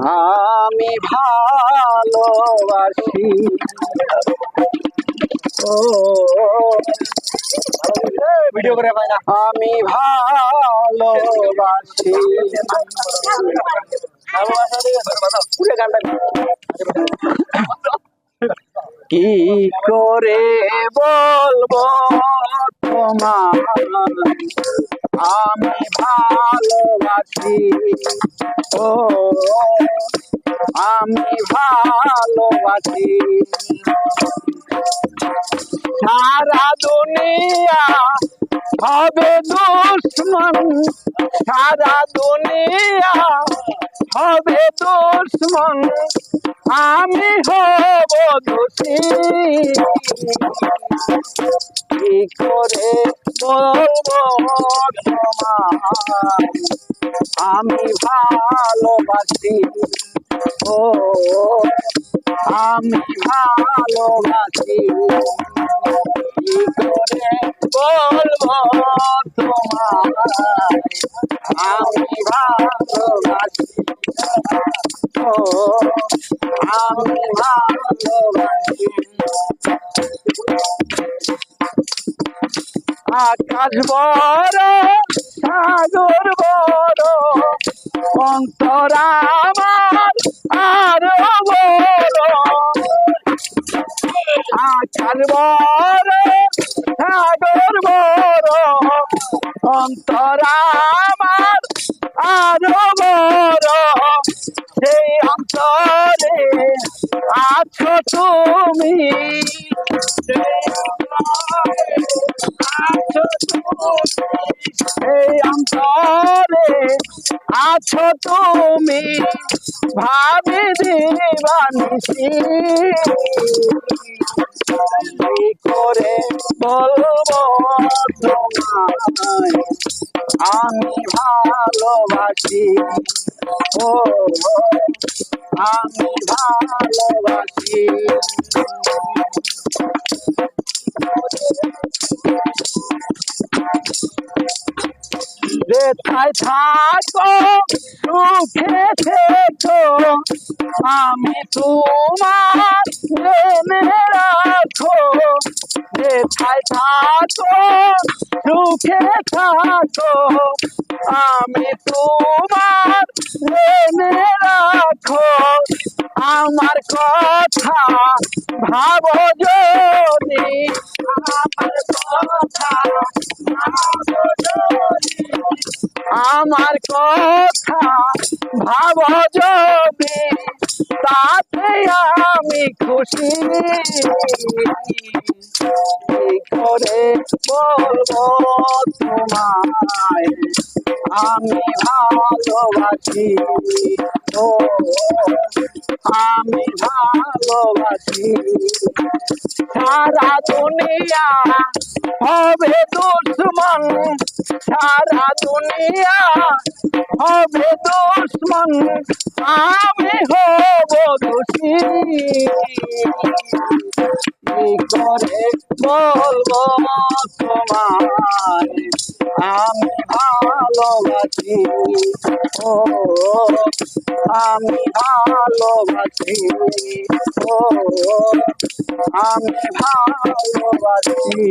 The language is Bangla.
আমি ভালোবাসি। ভিডিও করে পাই না। আমি ভালোবাসি। কি করে বলব তোমার? আমি ভালোবাসি। ও, আমি ভালোবাসি। সারা দুনিয়া হবে দুশ্মন। সারা দুনিয়া হবে দুশ্মন। আমি হব দোষী। কি করে আমি ভালোবাসি ও আমি ভালোবাসি কি করে বলব তোমার আমি ভালোবাসি ও আমি ভালোবাসি আকাশ বড় সাগর বড়। অন্তর আমার আরও বড় আকাশ বড় সাগর বড়। অন্তর আমার আরও বড় সেই অন্তরে আছো তুমি, সেই এই অন্তরে আছো তুমি, ভাবি দিবানিসি কি করে বলব তোমায়? আমি ভালোবাসি। ও, আমি ভালোবাসি। যেথায় থাকো? সুখে থেকো। আমি তোমার জেনে রাখো। যেথায় থাকো, সুখে থাকো। আমি তোমার জেনে রাখো। আমার কথা ভাবো যদি আমার কথা ভাব যদি তাতে আমি খুশি। করে বলব তোমায়? আমি ভালোবাসি ও আমি ভালোবাসি। সারা দুনিয়া হবে দুশ্মন। সারা দুনিয়া হবে দুশ্মন। আমি হব দোষী। করে বলব তোমার আমি ভালোবাসি। ও আমি ভালোবাসি। ও আমি ভালোবাসি